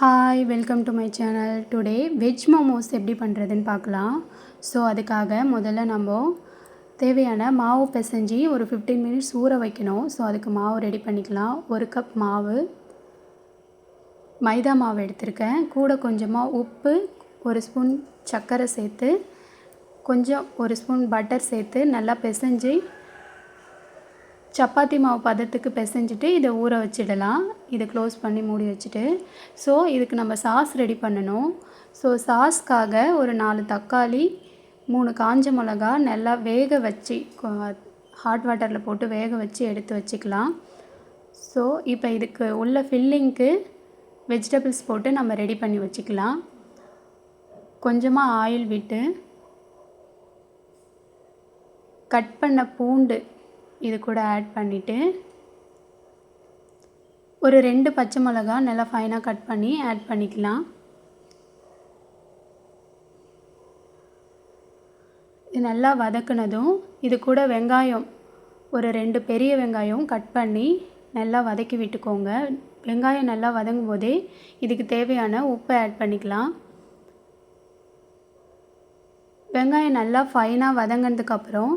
Hi welcome to my channel today veg momos எப்படி பண்ணுறதுன்னு பார்க்கலாம். ஸோ அதுக்காக முதல்ல நம்ம தேவையான மாவு பிசைஞ்சி ஒரு ஃபிஃப்டீன் மினிட்ஸ் ஊற வைக்கணும். ஸோ அதுக்கு மாவு ரெடி பண்ணிக்கலாம். ஒரு கப் மாவு மைதா மாவு எடுத்திருக்கேன். கூட கொஞ்சமாக உப்பு ஒரு ஸ்பூன் சர்க்கரை சேர்த்து கொஞ்சம் ஒரு ஸ்பூன் பட்டர் சேர்த்து நல்லா பிசைஞ்சு சப்பாத்தி மாவு பதத்துக்கு பிசைஞ்சிட்டு இதை ஊற வச்சிடலாம். இதை க்ளோஸ் பண்ணி மூடி வச்சுட்டு. ஸோ இதுக்கு நம்ம சாஸ் ரெடி பண்ணணும். ஸோ சாஸ்க்காக ஒரு நாலு தக்காளி மூணு காஞ்ச மிளகா நல்லா வேக வச்சு ஹாட் வாட்டரில் போட்டு வேக வச்சு எடுத்து வச்சுக்கலாம். ஸோ இப்போ இதுக்கு உள்ள ஃபில்லிங்க்கு வெஜிடபிள்ஸ் போட்டு நம்ம ரெடி பண்ணி வச்சுக்கலாம். கொஞ்சமாக ஆயில் விட்டு கட் பண்ண பூண்டு இது கூட ஆட் பண்ணிவிட்டு ஒரு ரெண்டு பச்சை மிளகா நல்லா ஃபைனாக கட் பண்ணி ஆட் பண்ணிக்கலாம். இது நல்லா வதக்குனதும் இது கூட வெங்காயம் ஒரு ரெண்டு பெரிய வெங்காயம் கட் பண்ணி நல்லா வதக்கி விட்டுக்கோங்க. வெங்காயம் நல்லா வதங்கும் போதே இதுக்கு தேவையான உப்பை ஆட் பண்ணிக்கலாம். வெங்காயம் நல்லா ஃபைனாக வதங்கினதுக்கப்புறம்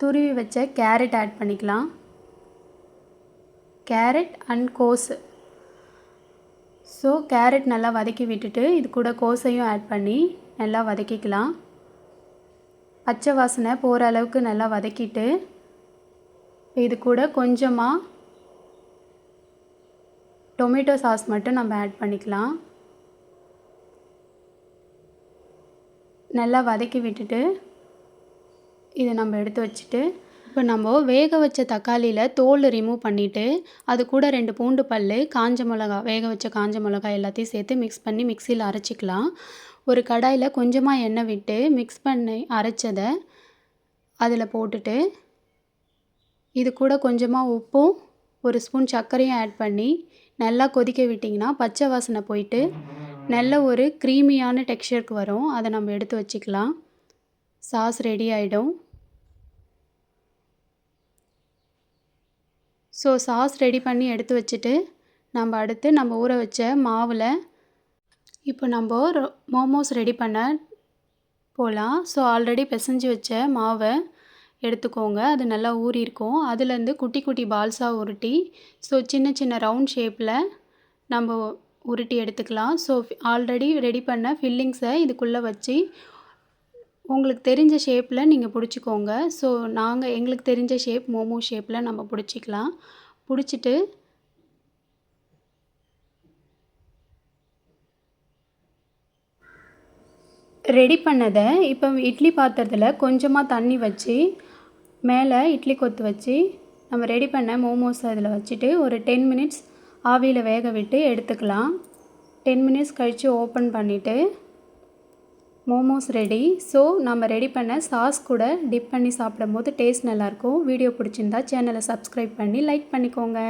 துருவி வச்ச கேரட் ஆட் பண்ணிக்கலாம். கேரட் அண்ட் கோஸு. ஸோ கேரட் நல்லா வதக்கி விட்டுட்டு இது கூட கோஸையும் ஆட் பண்ணி நல்லா வதக்கிக்கலாம். பச்சை வாசனை போகிற அளவுக்கு நல்லா வதக்கிட்டு இது கூட கொஞ்சமாக டொமேட்டோ சாஸ் மட்டும் நம்ம ஆட் பண்ணிக்கலாம். நல்லா வதக்கி விட்டுட்டு இதை நம்ம எடுத்து வச்சுட்டு இப்போ நம்ம வேக வச்ச தக்காளியில் தோல் ரிமூவ் பண்ணிவிட்டு அது கூட ரெண்டு பூண்டு பல் காஞ்ச மிளகா வேக வச்ச காஞ்ச மிளகா எல்லாத்தையும் சேர்த்து மிக்ஸ் பண்ணி மிக்சியில் அரைச்சிக்கலாம். ஒரு கடாயில் கொஞ்சமாக எண்ணெய் விட்டு மிக்ஸ் பண்ணி அரைச்சதை அதில் போட்டுட்டு இது கூட கொஞ்சமாக உப்பும் ஒரு ஸ்பூன் சர்க்கரையும் ஆட் பண்ணி நல்லா கொதிக்க விட்டிங்கன்னா பச்சை வாசனை போயிட்டு நல்ல ஒரு க்ரீமியான டெக்ஸ்சருக்கு வரும். அதை நம்ம எடுத்து வச்சுக்கலாம். சாஸ் ரெடி ஆகிடும் ஸோ சாஸ் ரெடி பண்ணி எடுத்து வச்சுட்டு நம்ம அடுத்து நம்ம ஊற வச்ச மாவில் இப்போ நம்ம மோமோஸ் ரெடி பண்ண போகலாம் ஸோ ஆல்ரெடி பிசைஞ்சு வச்ச மாவை எடுத்துக்கோங்க. அது நல்லா ஊறி இருக்கும். அதுலேருந்து குட்டி குட்டி பால்ஸாக உருட்டி ஸோ சின்ன சின்ன ரவுண்ட் ஷேப்பில் நம்ம உருட்டி எடுத்துக்கலாம். ஸோ ஆல்ரெடி ரெடி பண்ண ஃபில்லிங்ஸை இதுக்குள்ளே வச்சு உங்களுக்கு தெரிஞ்ச ஷேப்பில் நீங்கள் பிடிச்சிக்கோங்க. ஸோ நாங்கள் எங்களுக்கு தெரிஞ்ச ஷேப் மோமோ ஷேப்பில் நம்ம பிடிச்சிக்கலாம். பிடிச்சிட்டு ரெடி பண்ணதை இப்போ இட்லி பாத்திரத்தில் கொஞ்சமாக தண்ணி வச்சு மேலே இட்லி கொத்து வச்சு நம்ம ரெடி பண்ண மோமோஸ் அதில் வச்சுட்டு ஒரு டென் மினிட்ஸ் ஆவியில் வேக விட்டு எடுத்துக்கலாம். டென் மினிட்ஸ் கழித்து ஓப்பன் பண்ணிவிட்டு மோமோஸ் ரெடி. ஸோ நம்ம ரெடி பண்ண சாஸ் கூட டிப் பண்ணி சாப்பிடும் போது டேஸ்ட் நல்லாயிருக்கும். வீடியோ பிடிச்சிருந்தா சேனலை சப்ஸ்கிரைப் பண்ணி லைக் பண்ணிக்கோங்க.